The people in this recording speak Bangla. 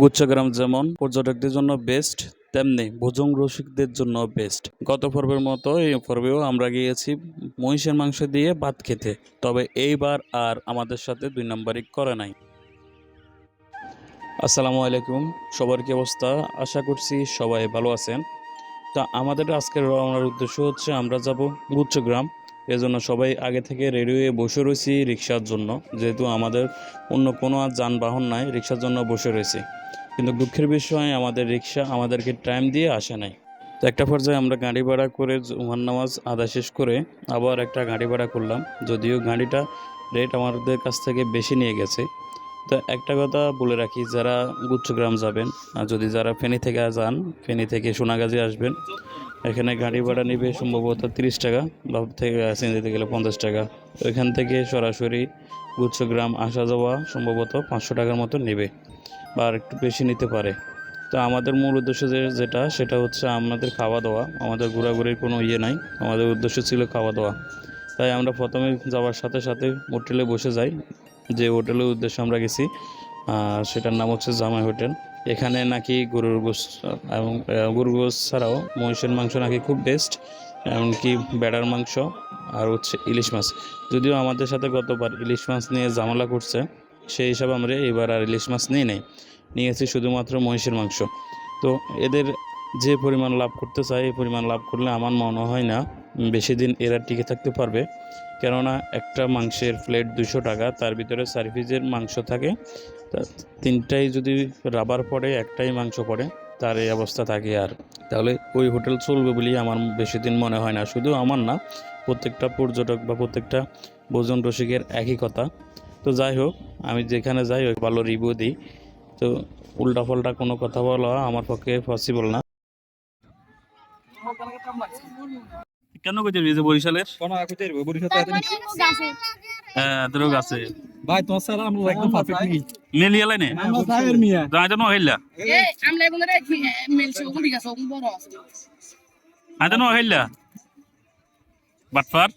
গুচ্ছগ্রাম যেমন পর্যটকদের জন্য বেস্ট তেমনি ভোজন রসিকদের জন্য বেস্ট গত পর্বের মতো এই পর্বেও আমরা গিয়েছি মহিষের মাংস দিয়ে ভাত খেতে। তবে এইবার আর আমাদের সাথে দুই নম্বরই করে নাই। আসসালামু আলাইকুম, সবার কি অবস্থা? আশা করছি সবাই ভালো আছেন। তা আমাদের আজকের রওনার উদ্দেশ্য হচ্ছে আমরা যাব গুচ্ছগ্রাম। এজন্য সবাই আগে থেকে রেডি হয়ে বসে রয়েছি রিক্সার জন্য। যেহেতু আমাদের অন্য কোনো আর যানবাহন নাই, রিক্সার জন্য বসে রয়েছি। কিন্তু দুঃখের বিষয়, আমাদের রিক্সা আমাদেরকে টাইম দিয়ে আসে নাই। তো একটা পর্যায়ে আমরা গাড়ি ভাড়া করে জুমার নামাজ আদা শেষ করে আবার একটা গাড়ি ভাড়া করলাম। যদিও গাড়িটা রেট আমাদের কাছ থেকে বেশি নিয়ে গেছে। তো একটা কথা বলে রাখি, যারা গুচ্ছগ্রাম যাবেন, আর যদি যারা ফেনী থেকে যান, ফেনী থেকে সোনাগাজী আসবেন এখানে গাড়ি ভাড়া নেবে সম্ভবত তিরিশ টাকা, বা থেকে সিন্দিতে গেলে পঞ্চাশ টাকা। ওইখান থেকে সরাসরি গুচ্ছগ্রাম আসা যাওয়া সম্ভবত পাঁচশো টাকার মতো নেবে, বা আর একটু বেশি নিতে পারে। তো আমাদের মূল উদ্দেশ্য যে, যেটা, সেটা হচ্ছে আমাদের খাওয়া দাওয়া। আমাদের ঘোরাঘুরির কোনো ইয়ে নাই, আমাদের উদ্দেশ্য ছিল খাওয়া দাওয়া। তাই আমরা প্রথমে যাওয়ার সাথে সাথে হোটেলে বসে যাই। যে হোটেলের উদ্দেশ্যে আমরা গেছি সেটার নাম হচ্ছে জামাই হোটেল। এখানে নাকি গরুর গোস এবং গরুর গোস ছাড়াও মহিষের মাংস নাকি খুব বেস্ট এমনকি বেড়ার মাংস আর হচ্ছে ইলিশ মাছ। যদিও আমাদের সাথে গতবার ইলিশ মাছ নিয়ে জামালা করছে, সেই হিসাবে আমরা এবার আর ইলিশ মাছ নিয়ে নেই। নিয়েছি শুধুমাত্র মহিষের মাংস। তো এদের যে পরিমাণ লাভ করতে চায়, এই পরিমাণ লাভ করলে আমার মনে হয় না বেশি দিন এরা টিকে থাকতে পারবে। কেননা একটা মাংসের প্লেট দুশো টাকা, তার ভিতরে চার পিসের মাংস থাকে। তিনটাই যদি রাবার পড়ে, একটাই মাংস পড়ে, তার এই অবস্থা থাকে আর। তাহলে ওই হোটেল চলবে বলেই আমার বেশি দিন মনে হয় না। শুধু আমার না, প্রত্যেকটা পর্যটক বা প্রত্যেকটা ভোজন রসিকের একই কথা। তো যাই হোক, আমি যেখানে যাই ভালো রিভিউ দিই। তো উল্টা পাল্টা কোনো কথা বলা আমার পক্ষে পসিবল না। কেন কইতে যে বরিশালের? কোন আকুতে বরিশাল হ্যাঁ তোর আছে। ভাই তোমার স্যার আমরা একদম পারফেক্ট নি মিলিয়ে লাইনে আমরা সাহের মিয়া। রাজা নো হইলা। আমরা এগুলো মিলছে ওগুলি গেছে ওগুলো বড় আছে। রাজা নো হইলা। বাটফার।